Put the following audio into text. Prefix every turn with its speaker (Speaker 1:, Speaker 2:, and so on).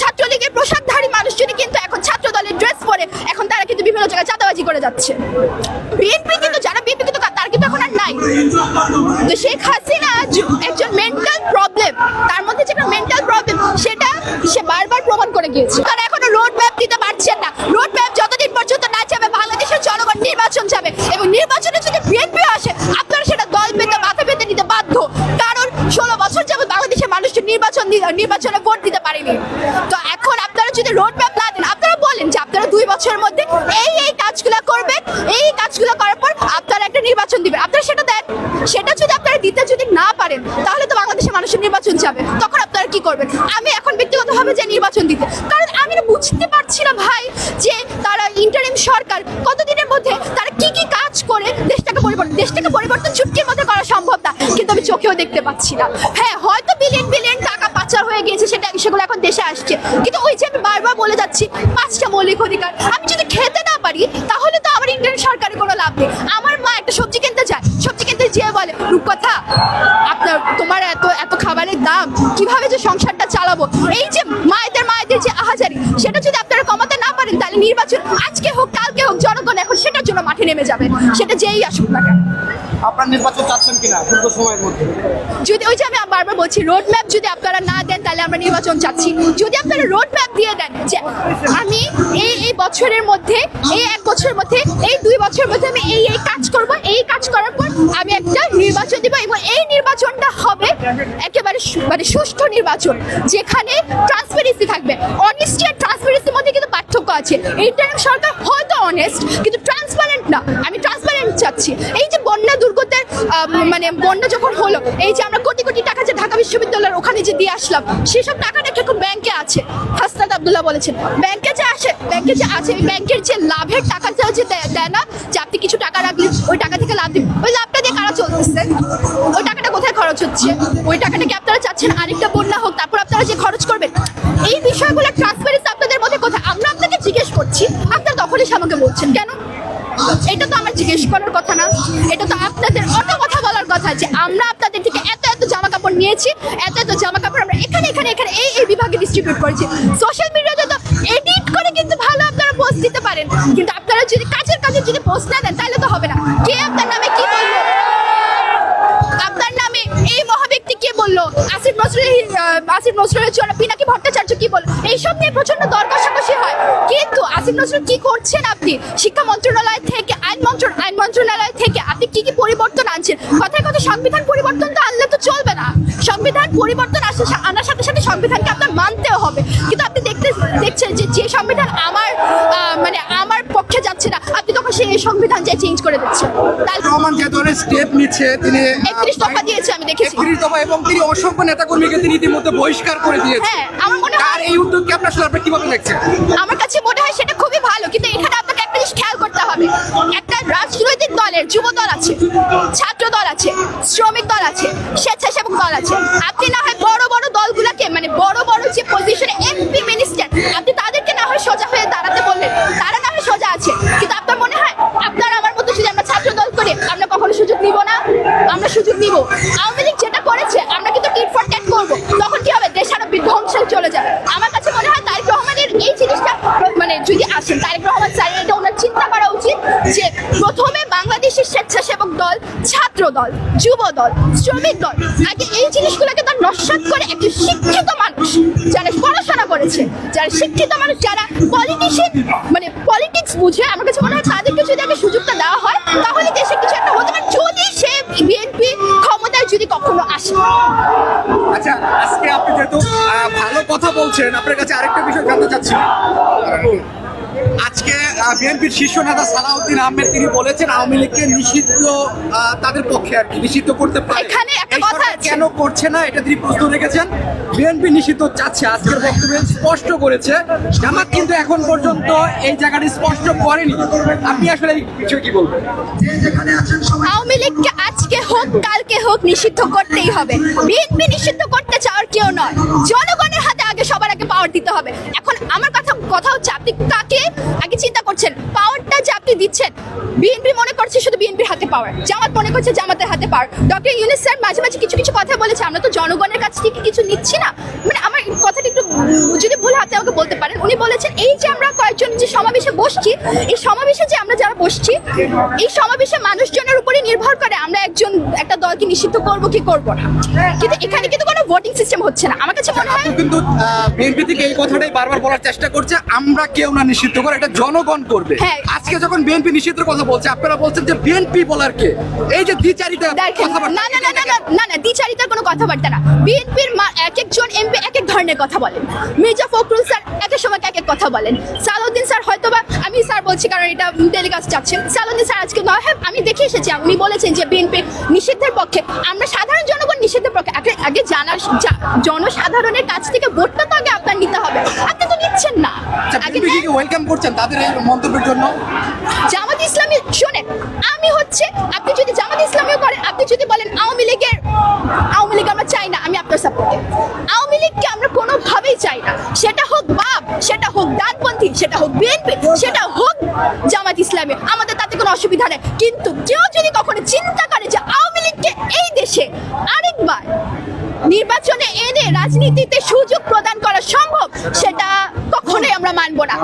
Speaker 1: ছাত্রলীগের পোশাকধারী মানুষজনই কিন্তু এখন ছাত্র দলের ড্রেস পরে এখন তারা কিন্তু বিভিন্ন জায়গায় চাঁদাবাজি করে যাচ্ছে। বিএনপি কিন্তু, যারা বিএনপি কিন্তু তারা কিন্তু এখন আর নাই। তো শেখ হাসিনা একজন মেন্টাল নির্বাচন নির্বাচনে ভোট দিতে পারেনি। তো এখন আপনারা যদি রোড ম্যাপ না দেন, আপনারা বলেন যে আপনারা দুই বছরের মধ্যে এই এই কাজগুলো করবেন, এই কাজগুলো করার পর আপনারা একটা নির্বাচন দিবেন। আপনারা সেটা দেন। সেটা যদি আপনারা দিতে যদি না পারেন, তাহলে তো বাংলাদেশের মানুষের নির্বাচন যাবে। তখন আপনারা কি করবেন? আমি এখন ব্যক্তিগতভাবে যে নির্বাচন দিতে, কারণ আমি বুঝতে পারছি না ভাই যে তারা ইন্টারিম সরকার কতদিনের মধ্যে তারা কি কি কাজ করে দেশটাকে পরিবর্তন দেশটাকে পরিবর্তন চুটকির মধ্যে করা সম্ভব না। কিন্তু আমি চোখেও দেখতে পাচ্ছি না। হ্যাঁ হয়তো বিলিয়ন বিলিয়ন টাকা পাচার হয়ে গিয়েছে সেটা সেগুলো এখন দেশে আসছে। কিন্তু ওই যে আমি বারবার বলে যাচ্ছি পাঁচটা মৌলিক অধিকার, আমি যদি খেতে না পারি, তাহলে তো আমার ইন্ডিয়ান সরকারের কোনো লাভ নেই। আমার মা একটা সবজি কিনতে যায়, সবজি কিনতে যেয়ে বলে, রূপকথা, আপনার তোমার এত এত খাবারের দাম, কীভাবে যে সংসারটা চালাবো? এই যে মায়েদের মায়েদের যে আহাজারি, সেটা যদি আপনারা কমাতে না পারেন, তাহলে নির্বাচন আজকে হোক, কালকে নেমে যাবে। সেটা যেই আসুক না কেন।
Speaker 2: আপনার নির্বাচন চাচ্ছেন কিনা? দ্রুত সময়ের মধ্যে।
Speaker 1: যদি ওই যে আমি বারবার বলছি রোড ম্যাপ যদি আপনারা না দেন তাহলে আমরা নির্বাচন চাচ্ছি। যদি আপনারা রোড ম্যাপ দিয়ে দেন যে আমি এই এই বছরের মধ্যে এই এক বছরের মধ্যে এই দুই বছরের মধ্যে আমি এই এই কাজ করব এই কাজ করার পর আমি একটা নির্বাচন দিব এবং এই নির্বাচনটা হবে একেবারে মানে সুষ্ঠু নির্বাচন যেখানে ট্রান্সপারেন্সি থাকবে। অনেস্টি আর ট্রান্সপারেন্সির মধ্যে কিন্তু পার্থক্য আছে। ইন্টারিম সরকার হয়তো অনেস্ট কিন্তু ট্রান্সপারেন্ট না, আমি ট্রান্সপারেন্ট চাচ্ছি। এই যে বন্যা দুর্গতের মানে বন্যা যখন হলো, এই যে আমরা কোটি কোটি টাকা যে ঢাকা বিশ্ববিদ্যালয়ের ওখানে যে দিয়ে আসলাম, সেসব টাকাটা এখন ব্যাংকে আছে। হাসনাত আব্দুল্লাহ বলেছেন, ব্যাংকে যে আসে, ব্যাংকে যে আছে, ওই ব্যাংকের যে লাভের টাকাটা যে দেয় না, যে আপনি কিছু টাকা রাখলেন ওই টাকা থেকে লাভ দিবেন, ওই লাভটা দিয়ে কারা চলতেছে? ওই টাকাটা কোথায় খরচ হচ্ছে? ওই টাকাটা কি আপনারা চাচ্ছেন আরেকটা বন্যা হোক, তারপর আপনারা যে খরচ করবেন? এই বিষয়গুলো ট্রান্সপারেন্সি আপনাদের মধ্যে কোথায়? আমরা আপনাকে জিজ্ঞেস করছি, আপনারা তখনই সে আমাকে বলছেন, কেন? এটা তো আমার জিজ্ঞেস করার কথা না। এটা তো আপনাদের অন্য কথা বলার কথা যে আমরা আপনাদের থেকে এত এত জামা কাপড় নিয়েছি, এত এত জামা কাপড় আমরা এখানে এখানে এখানে এই এই বিভাগে ডিস্ট্রিবিউট করেছি। সোশ্যাল মিডিয়াতে তো এডিট করে কিন্তু ভালো আপনারা পোস্ট দিতে পারেন। কিন্তু আপনারা যদি কাজের কাজে যদি পোস্ট না দেন, তাহলে তো হবে না। কে আপনার নামে কি বলল আপনার নামে এই মহাব্যক্তি কে বলল আসিফ নজরুল আসিফ নজরুলের জন্য পিনাকি ভট্টাচার্য কি বলল এইসব নিয়ে প্রচণ্ড দর কষাকষি হয়। কিন্তু আসিফ নজরুল কি করছেন আপনি? শিক্ষা মন্ত্রণালয় থেকে, আইন মন্ত্রণ আইন মন্ত্রণালয় থেকে আপনি কি কি পরিবর্তন আনছেন? কথায় কথা সংবিধান পরিবর্তন তো আনলে তো চলবে না। সংবিধান পরিবর্তন আসে আনার সাথে সাথে সংবিধানকে আপনার মানতেও হবে। কিন্তু আপনি দেখতে দেখছেন যে যে সংবিধান আমার মানে আমার পক্ষে যাচ্ছে না। তখন সেই সংবিধান যে চেঞ্জ করে তাহলে
Speaker 2: রহমান যে ধরনের স্টেপ নিচ্ছে তিনি
Speaker 1: একত্রিশ দফা দিয়েছে আমি দেখেছি।
Speaker 2: একত্রিশ দফা এবং তিনি অসংখ্য নেতাকর্মীকে তিনি ইতিমধ্যে বহিষ্কার করে দিয়েছেন।
Speaker 1: হ্যাঁ আমার মনে
Speaker 2: আর
Speaker 1: হয়
Speaker 2: এই উদ্যোগকে আপনার আসলে আপনি কীভাবে দেখছেন?
Speaker 1: আমার কাছে মনে হয় সেটা খুবই ভালো কিন্তু এখানে আপনাকে একটা জিনিস খেয়াল করতে হবে। একটা রাজনৈতিক দলের যুব দল আছে ছাত্র দল আছে শ্রমিক দল আছে স্বেচ্ছাসেবক দল আছে। আপনি না হয় বড় বড় দলগুলোকে মানে বড় বড় যে পজিশনে তারেক রহমান স্যার এটা ওনার চিন্তা করা উচিত যে প্রথমে বাংলাদেশের স্বেচ্ছাসেবক দল ছাত্র দল যুব দল শ্রমিক দল আগে এই জিনিসগুলোকে তার নস্বাত করে একটি শিক্ষিত মানুষ যারা পড়াশোনা করেছে যারা শিক্ষিত মানুষ যারা পলিটিশিয়ান মানে পলিটিক্স বুঝে আমার কাছে মনে হয় তাদেরকে যদি আগে সুযোগটা দেওয়া হয় তাহলে দেশে কিছু একটা হতে পারে। যদি সে বিএনপি ক্ষমতায় যদি কখনো আসে।
Speaker 2: আচ্ছা আজকে আপনি যেহেতু ভালো কথা বলছেন আপনার কাছে আরেকটা বিষয় জানতে চাচ্ছি। আজকে বিএনপির শীর্ষ নেতা সালাউদ্দিন আহমেদ তিনি বলেছেন আওয়ামী লীগকে নিষিদ্ধ তাদের পক্ষে আর কি নিষিদ্ধ করতে পারে।
Speaker 1: এখানে একটা কথা
Speaker 2: কেন করছে না এটা তিনি প্রশ্ন রেখেছেন। বিএনপি নিষিদ্ধ চাচ্ছে আজকের বক্তব্যে স্পষ্ট করেছে। জামাত কিন্তু এখন পর্যন্ত এই জায়গাটি স্পষ্ট করেনি। আপনি আসলে এই বিষয়ে কি বলবেন?
Speaker 1: আওয়ামী লীগকে আজকে হোক কালকে হোক নিষিদ্ধ করতেই হবে। বিএনপি নিষিদ্ধ করতে চাওয়ার কেউ নয়। জনগণের হাতে আগে সবার আগে পাওয়ার দিতে হবে। কথা চাপ কাকে? আগে চিন্তা করছেন। পাওয়ারটা আপনি দিচ্ছেন। বিএনপি মনে করছে শুধু বিএনপির হাতে পাওয়ার। জামাত মনে করছে জামাতের হাতে পাওয়ার। ডক্টর ইউনিস স্যার মাঝে মাঝে কিছু কিছু কথা বলেছে আমরা তো জনগণের কাছ থেকে কিছু নিচ্ছি না। মানে আমার কথাটা একটু যদি ভুল হাতে আমাকে বলতে পারেন উনি বলেছেন এই যে আমরা কয়েকজন যে সমাবেশে বসছি এই সমাবেশে যে আমরা যারা বসছি এই সমাবেশে মানুষজনের উপরে নির্ভর করে আমরা একজন একটা দলকে নিষিদ্ধ করব কি করব না। কিন্তু এখানে কিন্তু কোনো ভোটিং সিস্টেম হচ্ছে না। আমার কাছে মনে হয়
Speaker 2: কিন্তু বিএনপি থেকে এই কথাটাই বারবার বলার চেষ্টা করছে আমরা কেউ না নিষিদ্ধ করে এটা জনগণ করবে।
Speaker 1: হ্যাঁ।
Speaker 2: আজকে যখন বিএনপি নিষিদ্ধের কথা বলছে। আপনারা বলছেন যে বিএনপি বলার কে? এই যে দ্বিচারিতা
Speaker 1: না না না না না না দ্বিচারিতার কোনো কথাবার্তা না। বিএনপির এক একজন এমপি এক এক ধরনের কথা বলেন। মির্জা ফখরুল স্যার এক এক সময় এক এক কথা বলেন। সালাউদ্দিন স্যার হয়তো বা আমি স্যার বলছি কারণ এটা টেলিকাস্ট যাচ্ছে সালাউদ্দিন স্যার আজকে নয় হ্যাঁ আমি দেখে এসেছি উনি বলেছেন যে বিএনপি নিষিদ্ধের পক্ষে। আমরা সাধারণ জনগণ নিষিদ্ধের পক্ষে। আগে আগে জানা জনসাধারণের কাছ থেকে ভোটটা তো আগে আপনার নিতে হবে। আপনি তো নিচ্ছেন না।
Speaker 2: আচ্ছা
Speaker 1: আগে
Speaker 2: ওয়েলকাম করছেন তাদের এই মন্তব্যের জন্য?
Speaker 1: জামাত ইসলামী শোনেন আমি হচ্ছে আপনি যদি জামাত ইসলামীও করেন আপনি যদি বলেন আওয়ামী লীগের আওয়ামী লীগ আমরা চাই না আমি আপনার সাপোর্টে আওয়ামী লীগকে আমরা কোনোভাবেই চাই না। সেটা হোক বাপ সেটা হোক ডানপন্থী সেটা হোক বিএনপি সেটা জামাত ইসলামী, আমাদের তাতে কোনো অসুবিধা নেই। কিন্তু কেউ যদি কখনো চিন্তা করে যে আওয়ামী লীগকে এই দেশে আরেকবার নির্বাচনে এনে রাজনীতিতে সুযোগ প্রদান করা সম্ভব, সেটা কখনোই আমরা মানব না।